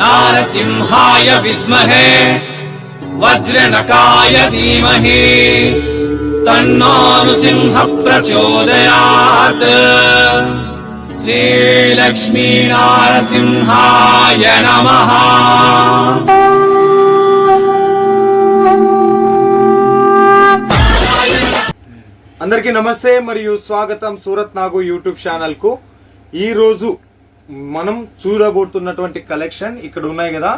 నారసింహాయ విద్మహే వజ్రనకాయ ధీమహి తన్నానుసింహ ప్రచోదయాత్ నారసింహాయ నమ అందరికీ నమస్తే మరియు స్వాగతం సూరత్ నాగు యూట్యూబ్ ఛానల్ కు ఈరోజు మనం చూడబోతున్నటువంటి కలెక్షన్ ఇక్కడ ఉన్నాయి కదా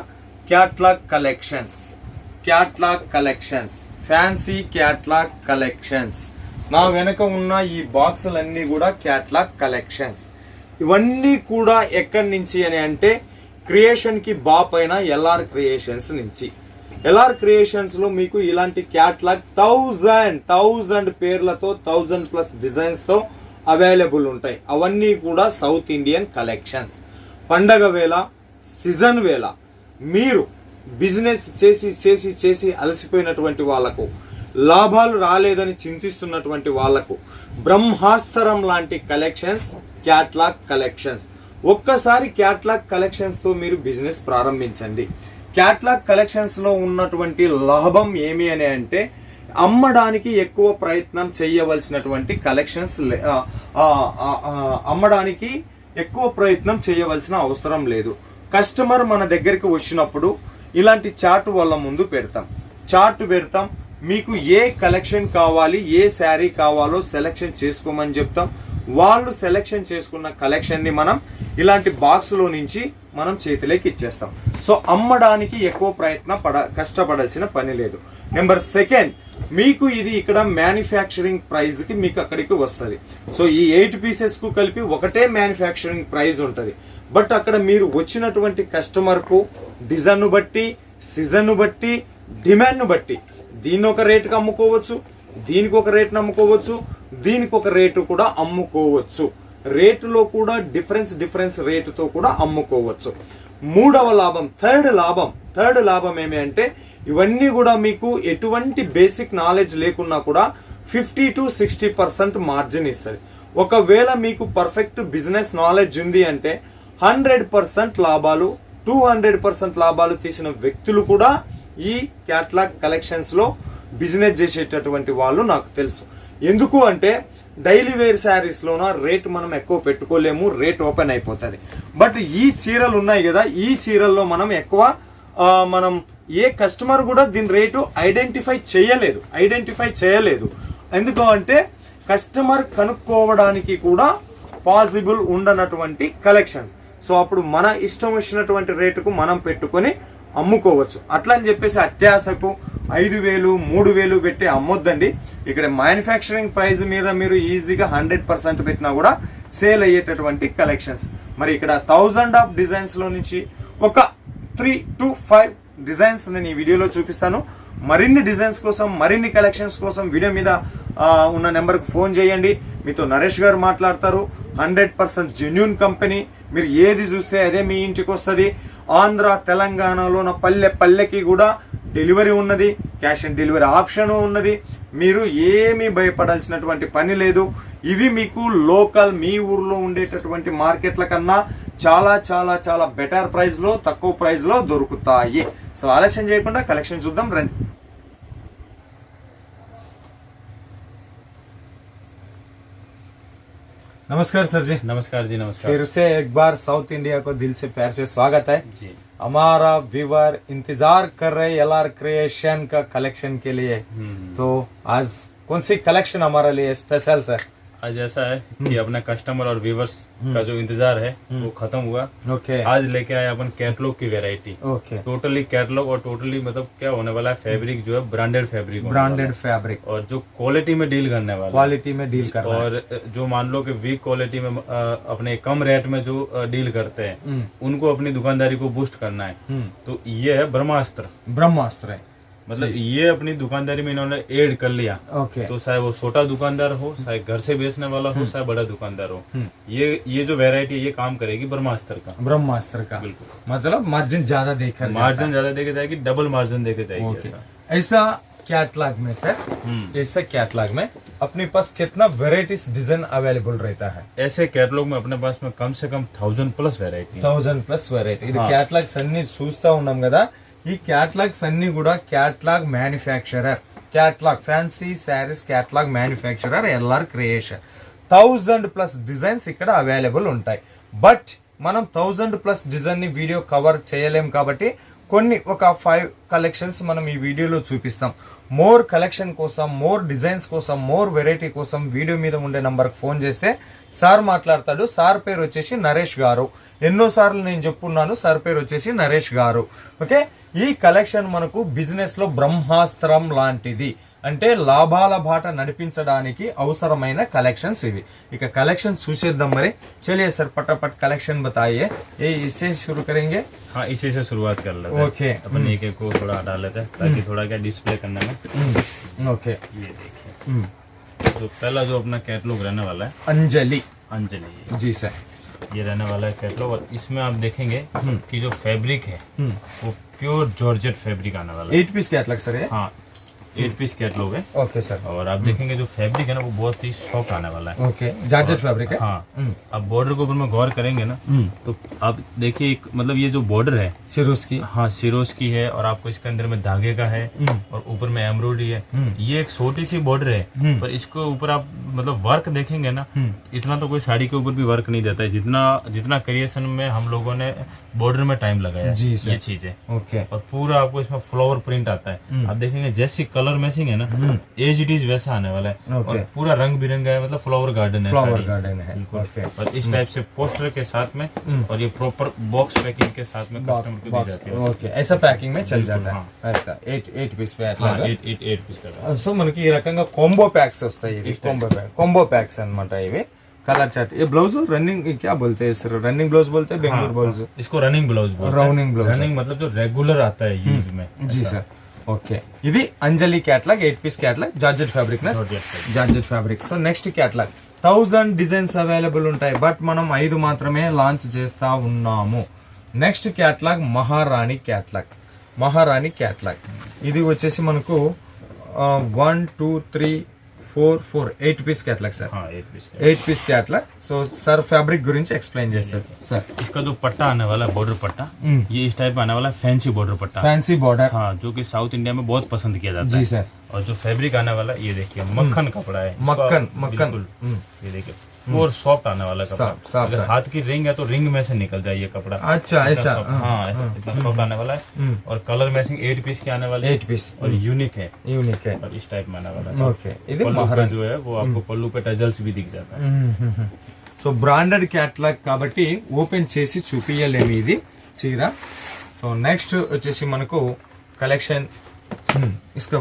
catalogue collections catalogue collections fancy catalogue collections నా వెనక ఉన్న ఈ బాక్సులన్నీ కూడా క్యాట్లాగ్ కలెక్షన్స్ ఇవన్నీ కూడా ఎక్కడి నుంచి అని అంటే క్రియేషన్కి బా పైన ఎల్ఆర్ క్రియేషన్స్ నుంచి ఎల్ఆర్ క్రియేషన్స్లో మీకు ఇలాంటి క్యాట్లాగ్ థౌజండ్ థౌజండ్ పేర్లతో థౌజండ్ ప్లస్ డిజైన్స్తో అవైలబుల్ ఉంటాయి అవన్నీ కూడా సౌత్ ఇండియన్ కలెక్షన్స్ పండగ వేళ సీజన్ వేళ మీరు బిజినెస్ చేసి చేసి చేసి అలసిపోయినటువంటి వాళ్లకు లాభాలు రాలేదని చింతిస్తున్నటువంటి వాళ్లకు బ్రహ్మాస్త్రం లాంటి కలెక్షన్స్ క్యాట్లాగ్ కలెక్షన్స్ ఒక్కసారి క్యాట్లాగ్ కలెక్షన్స్తో మీరు బిజినెస్ ప్రారంభించండి క్యాట్లాగ్ కలెక్షన్స్లో ఉన్నటువంటి లాభం ఏమి అని అంటే అమ్మడానికి ఎక్కువ ప్రయత్నం చేయవలసినటువంటి కలెక్షన్స్ అమ్మడానికి ఎక్కువ ప్రయత్నం చేయవలసిన అవసరం లేదు కస్టమర్ మన దగ్గరికి వచ్చినప్పుడు ఇలాంటి చార్ట్ వల్ల ముందు పెడతాం చార్ట్ పెడతాం మీకు ఏ కలెక్షన్ కావాలి ఏ శారీ కావాలో సెలెక్షన్ చేసుకోమని చెప్తాం వాళ్ళు సెలెక్షన్ చేసుకున్న కలెక్షన్ని మనం ఇలాంటి బాక్స్లో నుంచి మనం చేతిలోకి ఇచ్చేస్తాం సో అమ్మడానికి ఎక్కువ ప్రయత్నం పడ కష్టపడాల్సిన పని లేదు నెంబర్ సెకండ్ మీకు ఇది ఇక్కడ మ్యానుఫ్యాక్చరింగ్ కి మీకు అక్కడికి వస్తుంది సో ఈ ఎయిట్ పీసెస్కు కలిపి ఒకటే మ్యానుఫ్యాక్చరింగ్ ప్రైస్ ఉంటుంది బట్ అక్కడ మీరు వచ్చినటువంటి కస్టమర్కు డిజైన్ను బట్టి సీజన్ను బట్టి డిమాండ్ను బట్టి దీన్ని ఒక రేటుకి అమ్ముకోవచ్చు దీనికి ఒక రేటును అమ్ముకోవచ్చు దీనికి ఒక రేటు కూడా అమ్ముకోవచ్చు రేటులో కూడా డిఫరెన్స్ డిఫరెన్స్ రేటుతో కూడా అమ్ముకోవచ్చు మూడవ లాభం థర్డ్ లాభం థర్డ్ లాభం ఏమి అంటే ఇవన్నీ కూడా మీకు ఎటువంటి బేసిక్ నాలెడ్జ్ లేకున్నా కూడా fifty to sixty percent margin ఇస్తుంది ఒకవేళ మీకు పర్ఫెక్ట్ బిజినెస్ నాలెడ్జ్ ఉంది అంటే హండ్రెడ్ పర్సెంట్ లాభాలు టూ హండ్రెడ్ పర్సెంట్ లాభాలు తీసిన వ్యక్తులు కూడా ఈ క్యాట్లాగ్ కలెక్షన్స్లో బిజినెస్ చేసేటటువంటి వాళ్ళు నాకు తెలుసు ఎందుకు అంటే డైలీ వేర్ శారీస్లోన రేట్ మనం ఎక్కువ పెట్టుకోలేము రేట్ ఓపెన్ అయిపోతుంది బట్ ఈ చీరలు ఉన్నాయి కదా ఈ చీరల్లో మనం ఎక్కువ మనం ఏ కస్టమర్ కూడా దీని రేటు ఐడెంటిఫై చేయలేదు ఐడెంటిఫై చేయలేదు ఎందుకు అంటే కస్టమర్ కనుక్కోవడానికి కూడా పాసిబుల్ ఉండనటువంటి కలెక్షన్స్ సో అప్పుడు మన ఇష్టం వచ్చినటువంటి రేటుకు మనం పెట్టుకొని అమ్ముకోవచ్చు అట్లా అని చెప్పేసి అత్యాశకు ఐదు వేలు మూడు వేలు పెట్టి అమ్మొద్దండి ఇక్కడ మ్యానుఫ్యాక్చరింగ్ ప్రైస్ మీద మీరు ఈజీగా హండ్రెడ్ పర్సెంట్ పెట్టినా కూడా సేల్ అయ్యేటటువంటి కలెక్షన్స్ మరి ఇక్కడ థౌజండ్ ఆఫ్ డిజైన్స్లో నుంచి ఒక త్రీ టు ఫైవ్ డిజైన్స్ నేను ఈ వీడియోలో చూపిస్తాను మరిన్ని డిజైన్స్ కోసం మరిన్ని కలెక్షన్స్ కోసం వీడియో మీద ఉన్న నెంబర్కి ఫోన్ చేయండి మీతో నరేష్ గారు మాట్లాడతారు హండ్రెడ్ పర్సెంట్ జెన్యున్ కంపెనీ మీరు ఏది చూస్తే అదే మీ ఇంటికి వస్తుంది ఆంధ్ర తెలంగాణలో నా పల్లె పల్లెకి కూడా డెలివరీ ఉన్నది క్యాష్ ఆన్ డెలివరీ ఆప్షన్ ఉన్నది మీరు ఏమీ భయపడాల్సినటువంటి పని లేదు ఇవి మీకు లోకల్ మీ ఊర్లో ఉండేటటువంటి మార్కెట్ల కన్నా చాలా చాలా చాలా బెటర్ ప్రైస్ లో తక్కువ ప్రైస్ లో దొరుకుతాయి సో ఆలస్యం చేయకుండా కలెక్షన్ చూద్దాం రండి నమస్కార్ సర్జీ నమస్కార్ జీ నమస్కార్ ఫిర్ సే 1 బార్ సౌత్ ఇండియా కో దిల్ సే పర్ సే స్వాగత్ హై جی అమారా వీవర్ ఇంతిజార్ కర్ రహే ఎల్ల ఆర్ క్రియేషన్ కా కలెక్షన్ కే లియే హ్మ్ తో ఆజ్ కౌన్సీ కలెక్షన్ హమారే లియే స్పెషల్ సర్ आज ऐसा है कि हम्म। अपना कस्टमर और व्यूवर्स का हम्म। जो इंतजार है हम्म। वो खत्म हुआ ओके आज लेके आए अपन कैटलॉग की वेरायटी ओके टोटली कैटलॉग और टोटली मतलब क्या होने वाला है फेब्रिक जो है ब्रांडेड फेब्रिक ब्रांडेड फैब्रिक और जो क्वालिटी में डील करने वाला क्वालिटी में डील कर और जो मान लो कि वीक क्वालिटी में अपने कम रेट में जो डील करते हैं उनको अपनी दुकानदारी को बूस्ट करना है तो ये है ब्रह्मास्त्र ब्रह्मास्त्र है मतलब ये अपनी दुकानदारी में इन्होंने एड कर लिया ओके तो चाहे वो छोटा दुकानदार हो चाहे घर से बेचने वाला हो हम्म। चाहे बड़ा दुकानदार हो हम्म। ये ये जो वेरायटी ये काम करेगी ब्रह्मास्त्र का ब्रह्मास्त्र का बिल्कुल मतलब मार्जिन ज्यादा देखा मार्जिन ज्यादा देके जाएगी डबल मार्जिन देखे जाएगी ऐसा कैटलाग में सर हम्म। ऐसे कैटलाग में अपने पास कितना वेराइटीज डिजाइन अवेलेबल रहता है ऐसे कैटलॉग में अपने पास में कम से कम thousand plus variety thousand plus variety catalogue Sunny చూస్తా ఉన్నాం कदा ఈ క్యాట్లాగ్స్ అన్నీ కూడా catalogue manufacturer catalogue fancy saris catalogue manufacturer LR creation thousand plus designs ఇక్కడ అవైలబుల్ ఉంటాయి బట్ మనం థౌజండ్ ప్లస్ డిజైన్ని వీడియో కవర్ చేయలేం కాబట్టి కొన్ని ఒక ఫైవ్ కలెక్షన్స్ మనం ఈ వీడియోలో చూపిస్తాం మోర్ కలెక్షన్ కోసం మోర్ డిజైన్స్ కోసం మోర్ వెరైటీ కోసం వీడియో మీద ఉండే నంబర్కి ఫోన్ చేస్తే సార్ మాట్లాడతాడు సార్ పేరు వచ్చేసి నరేష్ గారు ఎన్నోసార్లు నేను చెప్పున్నాను సార్ పేరు వచ్చేసి నరేష్ గారు ఓకే ఈ కలెక్షన్ మనకు బిజినెస్లో బ్రహ్మాస్త్రం లాంటిది అంటే లాభాల బాట నడిపించడానికి अवसर मैं कलेक्न इक कलेक्न చూసేద్దాం मरी चलिए सर पटापट कलेक्शन बताइए ये इसे शुरू करेंगे हाँ इसी से शुरुआत कर लेते ओके अपन एक एक को थोड़ा हटा लेते हैं ताकि थोड़ा क्या डिस्प्ले करने में ओके ये देखिए तो पहला जो अपना कैटलॉग रहने वाला है अंजलि अंजलि जी सर ये रहने वाला है कैटलॉग और इसमें आप देखेंगे कि जो फैब्रिक है वो प्योर जॉर्जेट फैब्रिक आने वाला है एट पीस कैटलॉग सर है हाँ एट पीस कैटलॉग है ओके सर और आप देखेंगे जो फैब्रिक है ना वो बहुत ही सॉफ्ट आने वाला है ओके जार्जेट फैब्रिक है हाँ हम्म, आप बॉर्डर के ऊपर में गौर करेंगे ना हम्म। तो आप देखिए मतलब ये जो बॉर्डर है सिरोज की हाँ सिरोज की है और आपको इसके अंदर में धागे का है हम्म। और ऊपर में एम्ब्रॉयडरी है ये एक छोटी सी बॉर्डर है पर इसके ऊपर आप मतलब वर्क देखेंगे ना इतना तो कोई साड़ी के ऊपर भी वर्क नहीं देता है जितना जितना क्रिएशन में हम लोगों ने बॉर्डर में टाइम लगाया ये चीज है ओके और पूरा आपको इसमें फ्लावर प्रिंट आता है आप देखेंगे जैसी कलर कलर मैचिंग है ना एज इट इज वैसा आने वाला है और पूरा रंग बिरंगा है मतलब फ्लावर गार्डन है फ्लावर गार्डन है बिल्कुल और इस टाइप से पोस्टर के साथ में हम्म। और ये प्रॉपर बॉक्स पैकिंग के साथ में कस्टमर को दी जाती है ओके ऐसा पैकिंग में चल जाता है हाँ। अच्छा 8 8 पीस पे అట్లా 8 8 8 పీస్ కదా సో మనకి ఈ రకంగా కాంబో ప్యాక్స్ వస్తాయి ఇవి కాంబో ప్యాక్ కాంబో ప్యాక్స్ అన్నమాట ఇవి कलर चार्ट ये ब्लाउज रनिंग क्या बोलते हैं सर रनिंग ब्लाउज बोलते हैं बेंगलोर ब्लाउज इसको running blouse running blouse running मतलब जो रेगुलर आता है यूज हम्म। में जी सर ఓకే ఇది Anjali catalogue eight piece catalogue georgette fabric georgette fabric so next catalogue thousand designs available ఉంటాయి బట్ మనం ఐదు మాత్రమే లాంచ్ చేస్తా ఉన్నాము next catalogue Maharani catalogue Maharani catalogue ఇది వచ్చేసి మనకు one two three four four eight piece catalogue sir eight piece catalogue so sir fabric explain explain इसका जो पट्टा आने वाला बॉर्डर पट्टा hmm. ये इस टाइप आने वाला फैंसी बॉर्डर पट्टा फैंसी बॉर्डर हाँ जो कि साउथ इंडिया में बहुत पसंद किया जाता जी है सर और जो फैब्रिक आने वाला ये देखिए मक्खन hmm. कपड़ा है मक्खन मक्खन hmm. ये देखिए और सॉफ्ट आने वाला कपड़ा साफ अगर हाथ की रिंग है तो रिंग में से निकल जाए ये कपड़ा अच्छा ऐसा हाँ, हाँ, हाँ ऐसा इतना सॉफ्ट आने वाला है हम्म। और कलर मैचिंग एट पीस के आने वाले एट पीस और यूनिक हम्म। है यूनिक है और इस टाइप में आने वाला है जो है वो आपको हम्म। पल्लू पे टजल्स भी दिख जाता है సో బ్రాండెడ్ క్యాట్లాగ్ కాబట్టి ఓపెన్ చేసి చూపించలేము ఇది सो సో నెక్స్ట్ मन को कलेक्शन इसका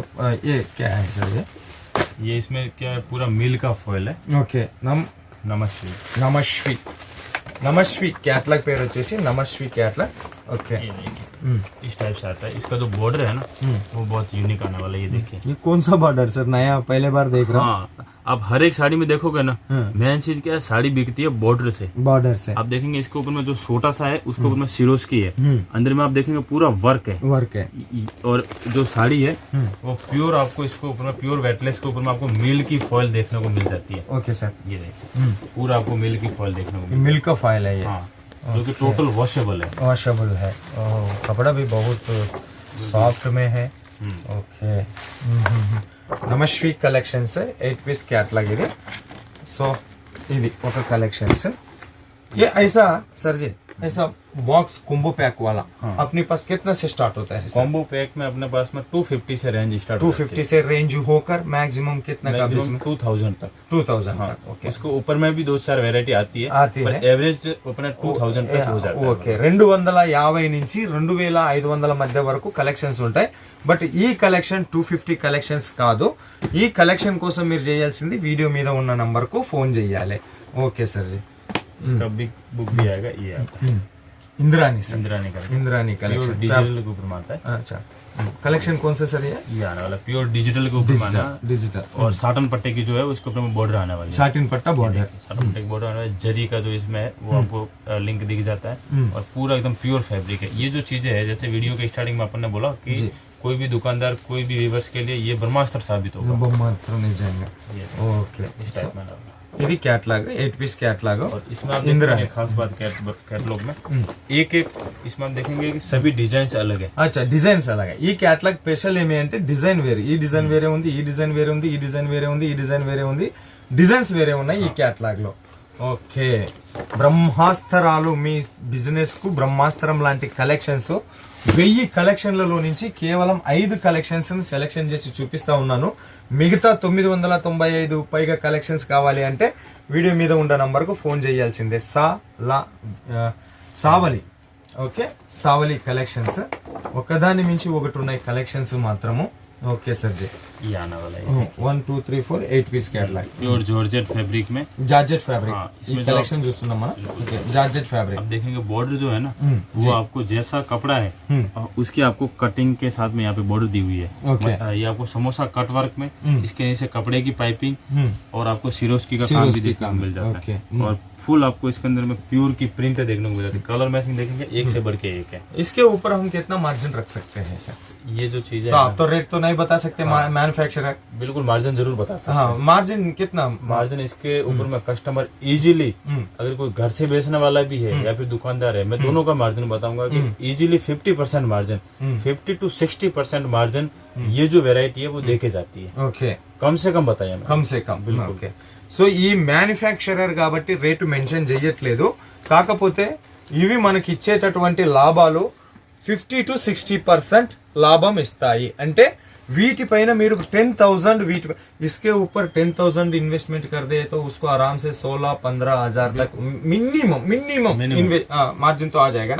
ये क्या है सर ये ये इसमें क्या है पूरा मिल का फॉइल है ओके okay, नम నమశ్రీ నమశ్రీ నమశ్రీ క్యాట్లాగ్ పేరు వచ్చేసి నమశ్రీ క్యాట్లాగ్ ओके ये देखिए हम्म। इस टाइप से आता है इसका जो बॉर्डर है ना हम्म। वो बहुत यूनिक आने वाला है ये हम्म। देखिए ये कौन सा बॉर्डर सर नया पहले बार देख रहा हूँ हाँ, आप हर एक साड़ी में देखोगे ना मेन हाँ। चीज क्या है साड़ी बिकती है बॉर्डर से बॉर्डर से आप देखेंगे इसके ऊपर में जो छोटा सा है उसके ऊपर में सिरोज की है अंदर में आप देखेंगे पूरा वर्क है वर्क है और जो साड़ी है वो प्योर आपको इसके ऊपर में प्योर वेटलेस के ऊपर में आपको मिल की फॉइल देखने को मिल जाती है ओके सर ये देखिए पूरा आपको मिल की फॉइल देखने को मिल का फॉइल है ये हाँ। जो कि टोटल वॉशेबल है वॉशेबल है oh, कपड़ा भी बहुत सॉफ्ट में है okay hmm. mm-hmm. Namasvi collection से एट पीस कैटलाग इधे सो इधर कलेक्शन से ये ऐसा सर जी ऐसा बॉक्स कुंबो पैक वाला हाँ। अपने पास कितना से स्टार्ट होता है कॉम्बो पैक में अपने पास में 250 से रेंज स्टार्ट 250 से रेंज होकर मैक्सिमम कितना का मैक्सिमम 2000 तक 2000 हाँ। तक ओके उसको ऊपर में भी दो चार वैरायटी आती है आती है एवरेज अपने 2000 तक हो जाता है ఓకే రెండు వందల యాభై నుంచి రెండు వేల ఐదు వందల మధ్య వరకు కలెక్షన్స్ ఉంటాయి బట్ ఈ కలెక్షన్ టూ ఫిఫ్టీ కలెక్షన్స్ కాదు ఈ కలెక్షన్ కోసం మీరు చేయాల్సింది వీడియో మీద ఉన్న నంబర్కు ఫోన్ చేయాలి ఓకే సార్ జీ इसका बिग hmm. बुक भी आएगा ये आता है hmm. Indrani sir Indrani collection Indrani collection digital के ऊपर मारता है अच्छा कलेक्शन कौन सा सर है ये आने वाला प्योर डिजिटल के ऊपर माना डिजिटल और साटन पट्टे की जो है उसके ऊपर में बॉर्डर आने वाली है साटन पट्टा बॉर्डर साटन पट्टे बॉर्डर आने वाला जरी का जो इसमें है वो आपको लिंक दिख जाता है और पूरा एकदम प्योर फैब्रिक है ये जो चीजें है जैसे वीडियो के स्टार्टिंग में अपन ने बोला की कोई भी दुकानदार कोई भी व्यूवर्स के लिए ये ब्रह्मास्त्र साबित होगा ब्रह्मास्त्र मिल जाएगा ओके इस टाइप में ఇది కేటలాగ్ 8 పిస్ కేటలాగ్ ఇస్మాన్ ఇందరే ఖాస్ బాత్ కేటలాగ్ మే ఏక్ ఏక్ ఇస్మాన్ దేఖేంగే సభీ డిజైన్స్ అలగ్ హై అచ్చా డిజైన్స్ అలగ్ హై ఈ కేటలాగ్ స్పెషల్ ఏమే అంటే డిజైన్ వేర్ ఈ డిజైన్ వేర్ ఉందీ ఈ డిజైన్ వేర్ ఉందీ ఈ డిజైన్ వేర్ ఉందీ ఈ డిజైన్ వేర్ ఉందీ డిజైన్స్ వేరే ఉన్నాయి ఈ కేటలాగ్ లో ఓకే బ్రహ్మాస్త్రాలు మీ బిజినెస్ కు బ్రహ్మాస్త్రం లాంటి కలెక్షన్స్ వెయ్యి కలెక్షన్లలో నుంచి కేవలం ఐదు కలెక్షన్స్ సెలెక్షన్ చేసి చూపిస్తా ఉన్నాను మిగతా తొమ్మిది వందల తొంభై ఐదు పైగా కలెక్షన్స్ కావాలి అంటే వీడియో మీద ఉన్న నంబర్కు ఫోన్ చేయాల్సిందే సా లా సావలి ఓకే సావలి కలెక్షన్స్ ఒకదాని మించి ఒకటి ఉన్నాయి కలెక్షన్స్ మాత్రము ओके सर जी ये आने वाला है one two four eight piece pure georgette fabric में जॉर्जेट फैब्रिक हाँ, कलेक्शन फैब्रिक देखेंगे बॉर्डर जो है ना हम्म, वो आपको जैसा कपड़ा है हम्म. उसकी आपको कटिंग के साथ में यहाँ पे बॉर्डर दी हुई है ओके ये आपको समोसा कट वर्क में हम्म. इसके नीचे कपड़े की पाइपिंग और आपको सिरोज की काम भी देखने मिल जाता है और फुल आपको इसके अंदर में प्योर की प्रिंट देखने को मिल जाती है कलर मैचिंग देखेंगे एक से बढ़ के एक है इसके ऊपर हम कितना मार्जिन रख सकते हैं सर ये जो चीज तो है आप तो रेट तो नहीं ही बता सकते हैं हाँ, मैन्युफैक्चरर बिल्कुल मार्जिन जरूर बता सकते हाँ मार्जिन कितना मार्जिन इसके ऊपर में कस्टमर इजीली अगर कोई घर से बेचने वाला भी है या फिर दुकानदार है मैं दोनों का मार्जिन बताऊंगा कि easily fifty percent margin fifty to sixty percent margin ये जो वेराइटी है वो देके जाती है ఓకే కమ్ సే కమ్ బతాయా కమ్ సే కమ్ ఓకే సో ఈ మ్యానుఫ్యాక్చరర్ కాబట్టి రేటు మెన్షన్ చేయట్లేదు కాకపోతే ఇవి మనకి ఇచ్చేటటువంటి లాభాలు ఫిఫ్టీ టు సిక్స్టీ పర్సెంట్ లాభం ఇస్తాయి అంటే వీటిपైన మీరు टेन थाउजेंड वीट इसके ऊपर टेन थाउजेंड इन्वेस्टमेंट कर दे तो उसको आराम से सोलह पंद्रह हजार लाख మినిమం మినిమం మార్జిన్ తో ఆ జాయిగా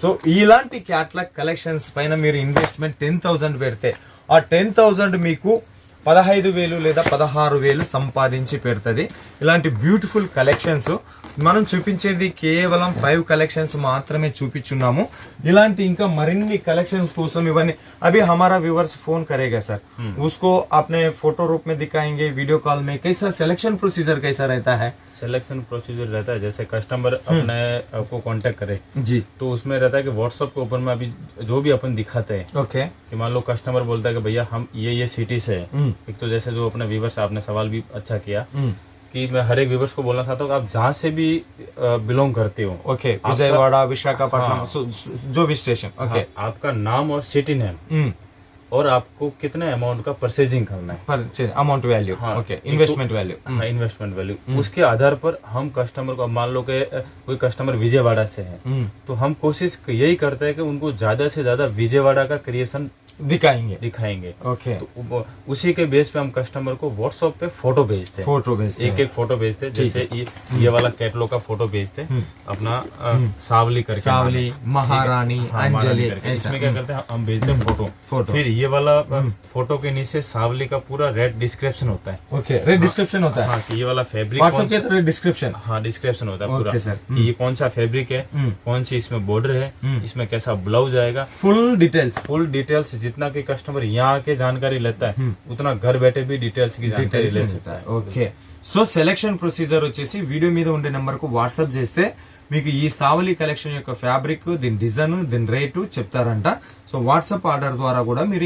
సో ఇలాంటి క్యాట్లాగ్ కలెక్షన్స్ పైన మీరు ఇన్వెస్ట్మెంట్ టెన్ థౌసండ్ పెడితే ఆ టెన్ థౌసండ్ మీకు పదహైదు వేలు లేదా పదహారు వేలు సంపాదించి పెడుతుంది ఇలాంటి బ్యూటిఫుల్ కలెక్షన్స్ మనం చూపించేది కేవలం ఫైవ్ కలెక్షన్స్ మాత్రమే చూపించున్నాము ఇలాంటి ఇంకా మరిన్ని కలెక్షన్స్ కోసం ఇవన్నీ అవి హమారా వ్యూవర్స్ ఫోన్ కరేగా సార్ उसको hmm. आपने ఫోటో రూప్ మే దిఖాయింగే వీడియో కాల్ మే కైసా సెలెక్షన్ ప్రొసీజర్ కైసా రైతా హై सिलेक्शन प्रोसीजर रहता है जैसे कस्टमर हम्म। अपने आपको कांटेक्ट करे जी तो उसमें रहता है कि व्हाट्सअप के ऊपर में अभी जो भी अपन दिखाते हैं ओके कि मान लो कस्टमर बोलता है कि भैया हम ये ये सिटी से है एक तो जैसे जो अपने व्यूवर्स आपने सवाल भी अच्छा किया हम्म। कि मैं हर एक व्यूवर्स को बोलना चाहता हूँ आप जहाँ से भी बिलोंग करते हो ओके विजयवाड़ा विशाखापट्टनम हाँ। जो भी स्टेशन ओके हाँ, आपका नाम और सिटी नेम और आपको कितने अमाउंट का परचेजिंग करना है amount value okay investment value investment value उसके आधार पर हम कस्टमर को मान लो के कोई कस्टमर विजयवाड़ा से है hmm. तो हम कोशिश यही करते हैं कि उनको ज्यादा से ज्यादा विजयवाड़ा का क्रिएशन दिखाएंगे दिखाएंगे ओके तो उसी के बेस पे हम कस्टमर को व्हाट्सएप पे फोटो भेजते हैं फोटो भेजते एक एक फोटो भेजते हैं जैसे ये वाला कैटलॉग का फोटो भेजते हैं हम्म। अपना हम्म। सावली करके सावली हाँ, महारानी अंजलि इसमें क्या हम्म। करते हैं हम भेजते हैं फोटो फोटो फिर ये वाला फोटो के नीचे सावली का पूरा रेड डिस्क्रिप्शन होता है ओके रेड डिस्क्रिप्शन होता है हाँ, ये वाला फेब्रिक व्हाट्सएप डिस्क्रिप्शन हाँ डिस्क्रिप्शन होता है पूरा सर ये कौन सा फेब्रिक है कौन सी इसमें बॉर्डर है इसमें कैसा ब्लाउज आएगा फुल डिटेल्स फुल डिटेल्स जितना कि कस्टमर यहाँ आके जानकारी लेता है हम्म। उतना घर बैठे भी डिटेल्स की जानकारी ले सकता है okay so selection procedure video video మీద ఉండే నెంబర్కు వాట్సాప్ सावली ఈ సావలి కలెక్షన్ యొక్క डिजन దీని रेट चार सो చెప్తారంట आर्डर द्वारा इंटी ద్వారా కూడా మీరు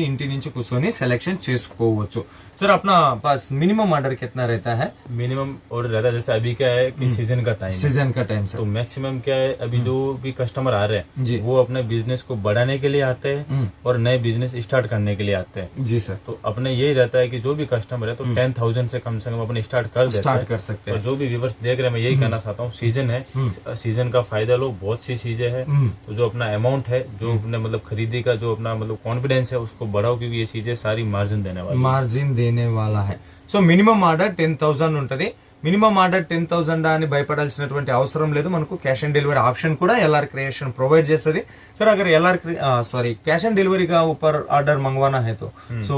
सर अपना पास मिनिमम आर्डर कितना रहता है मिनिमम ऑर्डर रहता है जैसे अभी क्या है कि सीजन का टाइम सीजन का टाइम तो मैक्सिमम क्या है अभी hmm. जो भी कस्टमर आ रहे हैं वो अपने बिजनेस को बढ़ाने के लिए आते हैं hmm. और नए बिजनेस स्टार्ट करने के लिए आते हैं जी सर तो अपने यही रहता है की जो भी कस्टमर है तो टेन hmm. थाउजेंड से कम से कम अपने स्टार्ट कर स्टार्ट कर सकते हैं जो भी व्यवर्स देख रहे हैं मैं यही कहना चाहता हूँ सीजन है सीजन का फायदा लो बहुत सी चीजें हैं हम्म। तो जो अपना अमाउंट है जो हम्म। अपने मतलब खरीदी का जो अपना मतलब कॉन्फिडेंस है उसको बढ़ाओ क्योंकि ये चीजें सारी मार्जिन देने वाली मार्जिन देने वाला है so minimum order ten thousand ఉంటుంది మినిమం ఆర్డర్ టెన్ థౌసండ్ అని భయపడాల్సినటువంటి అవసరం లేదు మనకు క్యాష్ ఆన్ డెలివరీ ఆప్షన్ కూడా ఎల్ఆర్ క్రియేషన్ ప్రొవైడ్ చేస్తుంది sir agar LR sorry cash on delivery గా ఆర్డర్ మంగవానా హేతో hmm. సో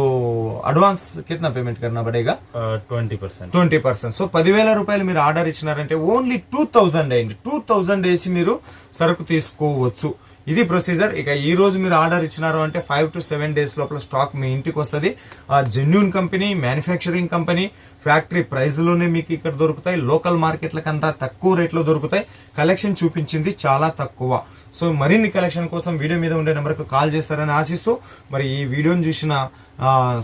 అడ్వాన్స్ కింద పేమెంట్ కన్నా పడేగా twenty percent twenty percent so పదివేల రూపాయలు మీరు ఆర్డర్ ఇచ్చినారంటే ఓన్లీ టూ థౌసండ్ అయింది టూ థౌసండ్ వేసి మీరు సరుకు తీసుకోవచ్చు ఇది ప్రొసీజర్ ఇక ఈ రోజు మీరు ఆర్డర్ ఇచ్చినారు అంటే ఫైవ్ టు సెవెన్ డేస్ లోపల స్టాక్ మీ ఇంటికి వస్తుంది genuine company manufacturing company factory ప్రైస్లోనే మీకు ఇక్కడ దొరుకుతాయి లోకల్ మార్కెట్ల కన్నా తక్కువ రేట్లో దొరుకుతాయి కలెక్షన్ చూపించింది చాలా తక్కువ సో మరిన్ని కలెక్షన్ కోసం వీడియో మీద ఉండే నెంబర్కి కాల్ చేస్తారని ఆశిస్తూ మరి ఈ వీడియోని చూసిన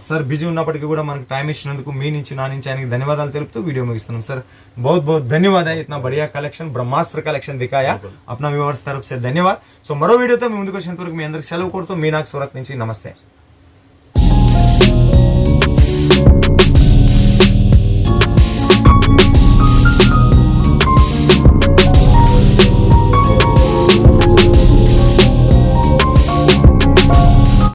సార్ బిజీ ఉన్నప్పటికీ కూడా మనకు టైం ఇచ్చినందుకు మీ నుంచి నా నుంచి ఆయనకి ధన్యవాదాలు తెలుపుతూ వీడియో ముగిస్తున్నాం సార్ బహుత్ బహుత్ ధన్యవాద ఇతన బడియా కలెక్షన్ బ్రహ్మాస్త్ర కలెక్షన్ దికాయ అప్నా వ్యూవర్స్ తరఫు సార్ ధన్యవాద్ సో మరో వీడియోతో మీ ముందుకు వచ్చినంత వరకు మీ అందరికి సెలవు కోరుతూ మీ నాకు సూరత్ నుంచి నమస్తే